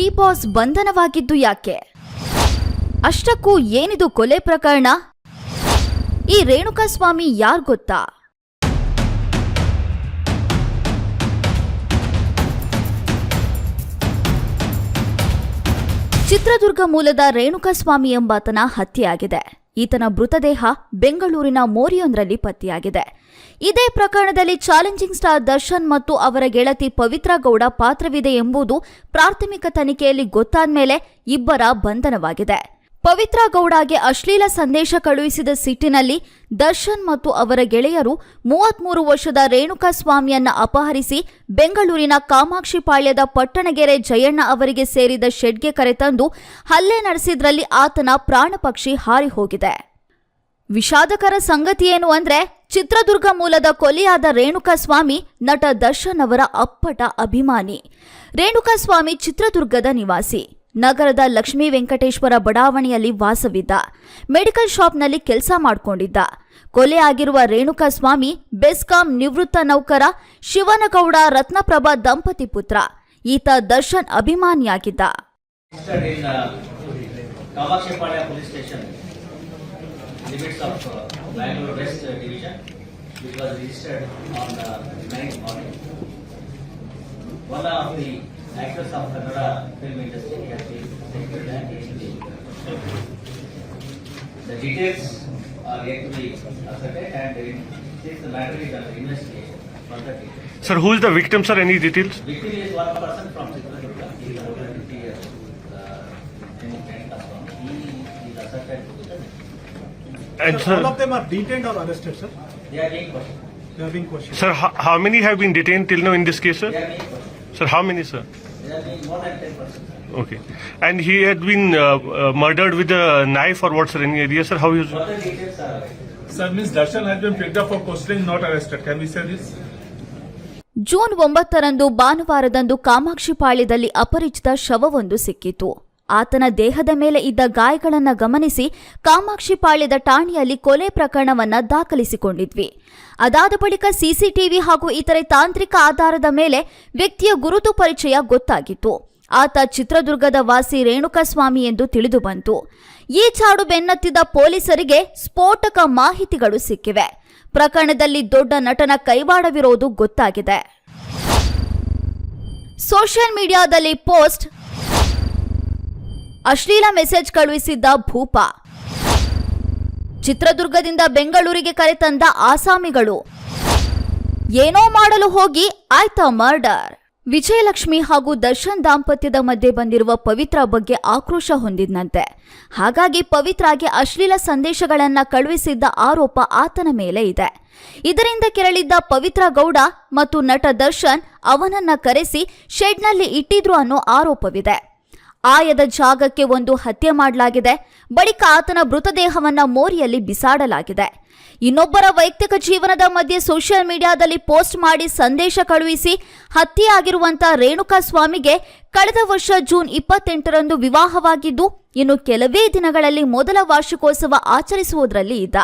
D boss ಬಂಧನವಾಗಿದ್ದು ಯಾಕೆ? ಅಷ್ಟಕ್ಕೂ ಏನಿದು ಕೊಲೆ ಪ್ರಕರಣ? ಈ ರೇಣುಕಾಸ್ವಾಮಿ ಯಾರ್ ಗೊತ್ತಾ? ಚಿತ್ರದುರ್ಗ ಮೂಲದ ರೇಣುಕಾಸ್ವಾಮಿ ಎಂಬಾತನ ಹತ್ಯೆಯಾಗಿದೆ. ಈತನ ಮೃತದೇಹ ಬೆಂಗಳೂರಿನ ಮೋರಿಯೊಂದರಲ್ಲಿ ಪತ್ತೆಯಾಗಿದೆ. ಇದೇ ಪ್ರಕರಣದಲ್ಲಿ ಚಾಲೆಂಜಿಂಗ್ ಸ್ಟಾರ್ ದರ್ಶನ್ ಮತ್ತು ಅವರ ಗೆಳತಿ ಪವಿತ್ರ ಗೌಡ ಪಾತ್ರವಿದೆ ಎಂಬುದು ಪ್ರಾಥಮಿಕ ತನಿಖೆಯಲ್ಲಿ ಗೊತ್ತಾದ ಮೇಲೆ ಇಬ್ಬರ ಬಂಧನವಾಗಿದೆ. ಪವಿತ್ರ ಗೌಡಗೆ ಅಶ್ಲೀಲ ಸಂದೇಶ ಕಳುಹಿಸಿದ ಸಿಟ್ಟಿನಲ್ಲಿ ದರ್ಶನ್ ಮತ್ತು ಅವರ ಗೆಳೆಯರು ಮೂವತ್ಮೂರು ವರ್ಷದ ರೇಣುಕಾಸ್ವಾಮಿಯನ್ನ ಅಪಹರಿಸಿ ಬೆಂಗಳೂರಿನ ಕಾಮಾಕ್ಷಿಪಾಳ್ಯದ ಪಟ್ಟಣಗೆರೆ ಜಯಣ್ಣ ಅವರಿಗೆ ಸೇರಿದ ಶೆಡ್ಗೆ ಕರೆತಂದು ಹಲ್ಲೆ ನಡೆಸಿದ್ರಲ್ಲಿ ಆತನ ಪ್ರಾಣಪಕ್ಷಿ ಹಾರಿ ಹೋಗಿದೆ ವಿಷಾದಕರ ಏನು ಅಂದ್ರೆ ಚಿತ್ರದುರ್ಗ ಮೂಲದ ಕೊಲೆಯಾದ ರೇಣುಕಾಸ್ವಾಮಿ ನಟ ದರ್ಶನ್ ಅವರ ಅಪ್ಪಟ ಅಭಿಮಾನಿ. ರೇಣುಕಾಸ್ವಾಮಿ ಚಿತ್ರದುರ್ಗದ ನಿವಾಸಿ. ನಗರದ ಲಕ್ಷ್ಮೀ ವೆಂಕಟೇಶ್ವರ ಬಡಾವಣೆಯಲ್ಲಿ ವಾಸವಿದ್ದ. ಮೆಡಿಕಲ್ ಶಾಪ್ನಲ್ಲಿ ಕೆಲಸ ಮಾಡಿಕೊಂಡಿದ್ದ. ಕೊಲೆ ಆಗಿರುವ ರೇಣುಕಾ ಸ್ವಾಮಿ, ಬೆಸ್ಕಾಂ ನಿವೃತ್ತ ನೌಕರ, ಶಿವನಗೌಡ ರತ್ನಪ್ರಭಾ ದಂಪತಿ ಪುತ್ರ. ಈತ ದರ್ಶನ್ ಅಭಿಮಾನಿಯಾಗಿದ್ದ. It uh, was registered on the 9th morning. One of the actors of Kannada film industry has been taken and taken. The details are yet to be ascertained and in- since the matter is under investigation, further details. Sir, who is the victim, sir? Any details? Victim is one person from Chitradurga, he is over fifty years, uh, in He is asserted to be the, And Sir, all of sir, them are detained or arrested, sir? they are being questioned, They are being questioned. sir, how, how many have been detained till now in this case, they sir? are being questioned, Sir, how many, sir? Okay. And he had been uh, uh, murdered with a knife or what, sir? Any idea, sir? How he was? Sir, Ms. Darshan has been picked up for questioning, not arrested. Can we say this? June ಒಂಬತ್ತರಂದು ಭಾನುವಾರದಂದು ಕಾಮಾಕ್ಷಿಪಾಳ್ಯದಲ್ಲಿ ಅಪರಿಚಿತ ಶವವೊಂದು ಸಿಕ್ಕಿತು ಆತನ ದೇಹದ ಮೇಲೆ ಇದ್ದ ಗಾಯಗಳನ್ನು ಗಮನಿಸಿ ಕಾಮಾಕ್ಷಿಪಾಳ್ಯದ ಠಾಣೆಯಲ್ಲಿ ಕೊಲೆ ಪ್ರಕರಣವನ್ನ ದಾಖಲಿಸಿಕೊಂಡಿದ್ವಿ. ಅದಾದ ಬಳಿಕ ಸಿಸಿಟಿವಿ ಹಾಗೂ ಇತರೆ ತಾಂತ್ರಿಕ ಆಧಾರದ ಮೇಲೆ ವ್ಯಕ್ತಿಯ ಗುರುತು ಪರಿಚಯ ಗೊತ್ತಾಗಿತ್ತು. ಆತ ಚಿತ್ರದುರ್ಗದ ವಾಸಿ ರೇಣುಕಾಸ್ವಾಮಿ ಎಂದು ತಿಳಿದುಬಂತು. ಈ ಚಾಡು ಬೆನ್ನತ್ತಿದ ಪೊಲೀಸರಿಗೆ ಸ್ಫೋಟಕ ಮಾಹಿತಿಗಳು ಸಿಕ್ಕಿವೆ. ಪ್ರಕರಣದಲ್ಲಿ ದೊಡ್ಡ ನಟನ ಕೈವಾಡವಿರೋದು ಗೊತ್ತಾಗಿದೆ. ಸೋಷಿಯಲ್ ಮೀಡಿಯಾದಲ್ಲಿ ಪೋಸ್ಟ್ ಅಶ್ಲೀಲ ಮೆಸೇಜ್ ಕಳುಹಿಸಿದ್ದ ಭೂಪ. ಚಿತ್ರದುರ್ಗದಿಂದ ಬೆಂಗಳೂರಿಗೆ ಕರೆತಂದ ಆಸಾಮಿಗಳು. ಏನೋ ಮಾಡಲು ಹೋಗಿ ಆಯ್ತಾ ಮರ್ಡರ್. ವಿಜಯಲಕ್ಷ್ಮಿ ಹಾಗೂ ದರ್ಶನ್ ದಾಂಪತ್ಯದ ಮಧ್ಯೆ ಬಂದಿರುವ ಪವಿತ್ರ ಬಗ್ಗೆ ಆಕ್ರೋಶ ಹೊಂದಿದ್ನಂತೆ. ಹಾಗಾಗಿ ಪವಿತ್ರಾಗೆ ಅಶ್ಲೀಲ ಸಂದೇಶಗಳನ್ನ ಕಳುಹಿಸಿದ್ದ ಆರೋಪ ಆತನ ಮೇಲೆ ಇದೆ. ಇದರಿಂದ ಕೆರಳಿದ್ದ ಪವಿತ್ರ ಗೌಡ ಮತ್ತು ನಟ ದರ್ಶನ್ ಅವನನ್ನ ಕರೆಸಿ ಶೆಡ್ನಲ್ಲಿ ಇಟ್ಟಿದ್ರು ಅನ್ನೋ ಆರೋಪವಿದೆ. ಆಯದ ಜಾಗಕ್ಕೆ ಒಂದು ಹತ್ಯೆ ಮಾಡಲಾಗಿದೆ. ಬಳಿಕ ಆತನ ಮೃತದೇಹವನ್ನು ಮೋರಿಯಲ್ಲಿ ಬಿಸಾಡಲಾಗಿದೆ. ಇನ್ನೊಬ್ಬರ ವೈಯಕ್ತಿಕ ಜೀವನದ ಮಧ್ಯೆ ಸೋಷಿಯಲ್ ಮೀಡಿಯಾದಲ್ಲಿ ಪೋಸ್ಟ್ ಮಾಡಿ ಸಂದೇಶ ಕಳುಹಿಸಿ ಹತ್ಯೆಯಾಗಿರುವಂತಹ ರೇಣುಕಾ ಸ್ವಾಮಿಗೆ ಕಳೆದ ವರ್ಷ ಜೂನ್ ಇಪ್ಪತ್ತೆಂಟರಂದು ವಿವಾಹವಾಗಿದ್ದು, ಇನ್ನು ಕೆಲವೇ ದಿನಗಳಲ್ಲಿ ಮೊದಲ ವಾರ್ಷಿಕೋತ್ಸವ ಆಚರಿಸುವುದರಲ್ಲಿ ಇದ್ದ.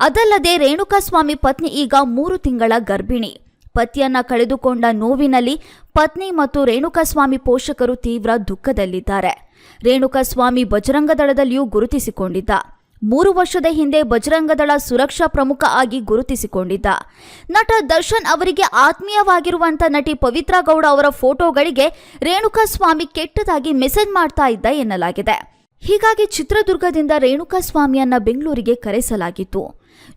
ಅದಲ್ಲದೆ ರೇಣುಕಾಸ್ವಾಮಿ ಪತ್ನಿ ಈಗ ಮೂರು ತಿಂಗಳ ಗರ್ಭಿಣಿ. ಪತಿಯನ್ನ ಕಳೆದುಕೊಂಡ ನೋವಿನಲ್ಲಿ ಪತ್ನಿ ಮತ್ತು ರೇಣುಕಾಸ್ವಾಮಿ ಪೋಷಕರು ತೀವ್ರ ದುಃಖದಲ್ಲಿದ್ದಾರೆ. ರೇಣುಕಾಸ್ವಾಮಿ ಬಜರಂಗದಳದಲ್ಲಿಯೂ ಗುರುತಿಸಿಕೊಂಡಿದ್ದ. ಮೂರು ವರ್ಷದ ಹಿಂದೆ ಬಜರಂಗದಳ ಸುರಕ್ಷಾ ಪ್ರಮುಖ ಆಗಿ ಗುರುತಿಸಿಕೊಂಡಿದ್ದ. ನಟ ದರ್ಶನ್ ಅವರಿಗೆ ಆತ್ಮೀಯವಾಗಿರುವಂತ ನಟಿ ಪವಿತ್ರಾ ಗೌಡ ಅವರ ಫೋಟೋಗಳಿಗೆ ರೇಣುಕಾಸ್ವಾಮಿ ಕೆಟ್ಟದಾಗಿ ಮೆಸೇಜ್ ಮಾಡ್ತಾ ಇದ್ದ ಎನ್ನಲಾಗಿದೆ. ಹೀಗಾಗಿ ಚಿತ್ರದುರ್ಗದಿಂದ ರೇಣುಕಾಸ್ವಾಮಿಯನ್ನ ಬೆಂಗಳೂರಿಗೆ ಕರೆಸಲಾಗಿತ್ತು.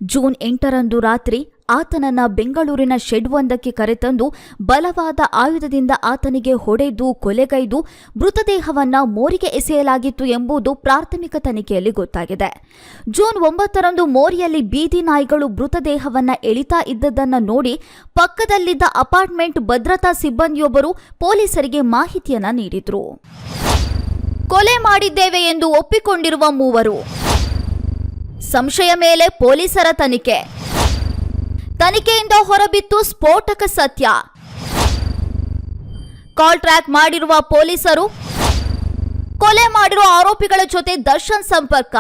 ಜೂನ್ ಎಂಟರಂದು ರಾತ್ರಿ ಆತನನ್ನ ಬೆಂಗಳೂರಿನ ಶೆಡ್ ಒಂದಕ್ಕೆ ಕರೆತಂದು ಬಲವಾದ ಆಯುಧದಿಂದ ಆತನಿಗೆ ಹೊಡೆದು ಕೊಲೆಗೈದು ಮೃತದೇಹವನ್ನ ಮೋರಿಗೆ ಎಸೆಯಲಾಗಿತ್ತು ಎಂಬುದು ಪ್ರಾಥಮಿಕ ತನಿಖೆಯಲ್ಲಿ ಗೊತ್ತಾಗಿದೆ. ಜೂನ್ ಒಂಬತ್ತರಂದು ಮೋರಿಯಲ್ಲಿ ಬೀದಿ ನಾಯಿಗಳು ಮೃತದೇಹವನ್ನ ಎಳಿತಾ ಇದ್ದದನ್ನ ನೋಡಿ ಪಕ್ಕದಲ್ಲಿದ್ದ ಅಪಾರ್ಟ್ಮೆಂಟ್ ಭದ್ರತಾ ಸಿಬ್ಬಂದಿಯೊಬ್ಬರು ಪೊಲೀಸರಿಗೆ ಮಾಹಿತಿಯನ್ನ ನೀಡಿದ್ರು. ಕೊಲೆ ಮಾಡಿದ್ದೇವೆ ಎಂದು ಒಪ್ಪಿಕೊಂಡಿರುವ ಮೂವರು. ಸಂಶಯ ಮೇಲೆ ಪೊಲೀಸರ ತನಿಖೆ. ತನಿಖೆಯಿಂದ ಹೊರಬಿತ್ತು ಸ್ಫೋಟಕ ಸತ್ಯ. ಕಾಲ್ ಟ್ರ್ಯಾಕ್ ಮಾಡಿರುವ ಪೊಲೀಸರು ಕೊಲೆ ಮಾಡಿರುವ ಆರೋಪಿಗಳ ಜೊತೆ ದರ್ಶನ್ ಸಂಪರ್ಕ.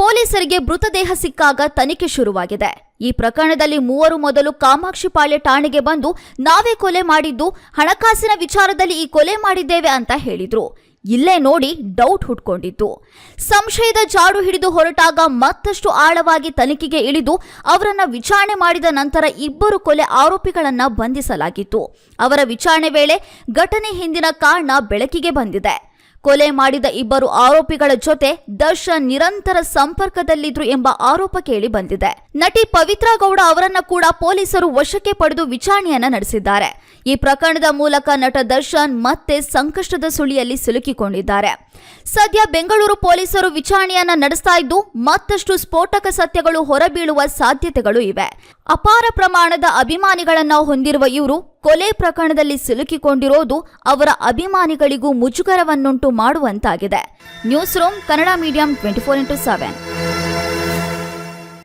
ಪೊಲೀಸರಿಗೆ ಮೃತದೇಹ ಸಿಕ್ಕಾಗ ತನಿಖೆ ಶುರುವಾಗಿದೆ. ಈ ಪ್ರಕರಣದಲ್ಲಿ ಮೂವರು ಮೊದಲು ಕಾಮಾಕ್ಷಿಪಾಳ್ಯ ಠಾಣೆಗೆ ಬಂದು ನಾವೇ ಕೊಲೆ ಮಾಡಿದ್ದು ಹಣಕಾಸಿನ ವಿಚಾರದಲ್ಲಿ ಈ ಕೊಲೆ ಮಾಡಿದ್ದೇವೆ ಅಂತ ಹೇಳಿದ್ರು. ಇಲ್ಲೇ ನೋಡಿ ಡೌಟ್ ಹುಟ್ಕೊಂಡಿತ್ತು. ಸಂಶಯದ ಜಾಡು ಹಿಡಿದು ಹೊರಟಾಗ ಮತ್ತಷ್ಟು ಆಳವಾಗಿ ತನಿಖೆಗೆ ಇಳಿದು ಅವರನ್ನ ವಿಚಾರಣೆ ಮಾಡಿದ ನಂತರ ಇಬ್ಬರು ಕೊಲೆ ಆರೋಪಿಗಳನ್ನ ಬಂಧಿಸಲಾಗಿತ್ತು. ಅವರ ವಿಚಾರಣೆ ವೇಳೆ ಘಟನೆ ಹಿಂದಿನ ಕಾರಣ ಬೆಳಕಿಗೆ ಬಂದಿದೆ. ಕೊಲೆ ಮಾಡಿದ ಇಬ್ಬರು ಆರೋಪಿಗಳ ಜೊತೆ ದರ್ಶನ್ ನಿರಂತರ ಸಂಪರ್ಕದಲ್ಲಿದ್ರು ಎಂಬ ಆರೋಪ ಕೇಳಿ ಬಂದಿದೆ. ನಟಿ ಪವಿತ್ರಾ ಗೌಡ ಅವರನ್ನ ಕೂಡ ಪೊಲೀಸರು ವಶಕ್ಕೆ ಪಡೆದು ವಿಚಾರಣೆಯನ್ನ ನಡೆಸಿದ್ದಾರೆ. ಈ ಪ್ರಕರಣದ ಮೂಲಕ ನಟ ದರ್ಶನ್ ಮತ್ತೆ ಸಂಕಷ್ಟದ ಸುಳಿಯಲ್ಲಿ ಸಿಲುಕಿಕೊಂಡಿದ್ದಾರೆ. ಸದ್ಯ ಬೆಂಗಳೂರು ಪೊಲೀಸರು ವಿಚಾರಣೆಯನ್ನ ನಡೆಸ್ತಾ ಇದ್ದು ಮತ್ತಷ್ಟು ಸ್ಫೋಟಕ ಸತ್ಯಗಳು ಹೊರಬೀಳುವ ಸಾಧ್ಯತೆಗಳು ಇವೆ. ಅಪಾರ ಪ್ರಮಾಣದ ಅಭಿಮಾನಿಗಳನ್ನ ಹೊಂದಿರುವ ಇವರು ಕೊಲೆ ಪ್ರಕರಣದಲ್ಲಿ ಸಿಲುಕಿಕೊಂಡಿರೋದು ಅವರ ಅಭಿಮಾನಿಗಳಿಗೂ ಮುಜುಗರವನ್ನುಂಟು ಮಾಡುವಂತಾಗಿದೆ. News room, Kannada medium twenty four into seven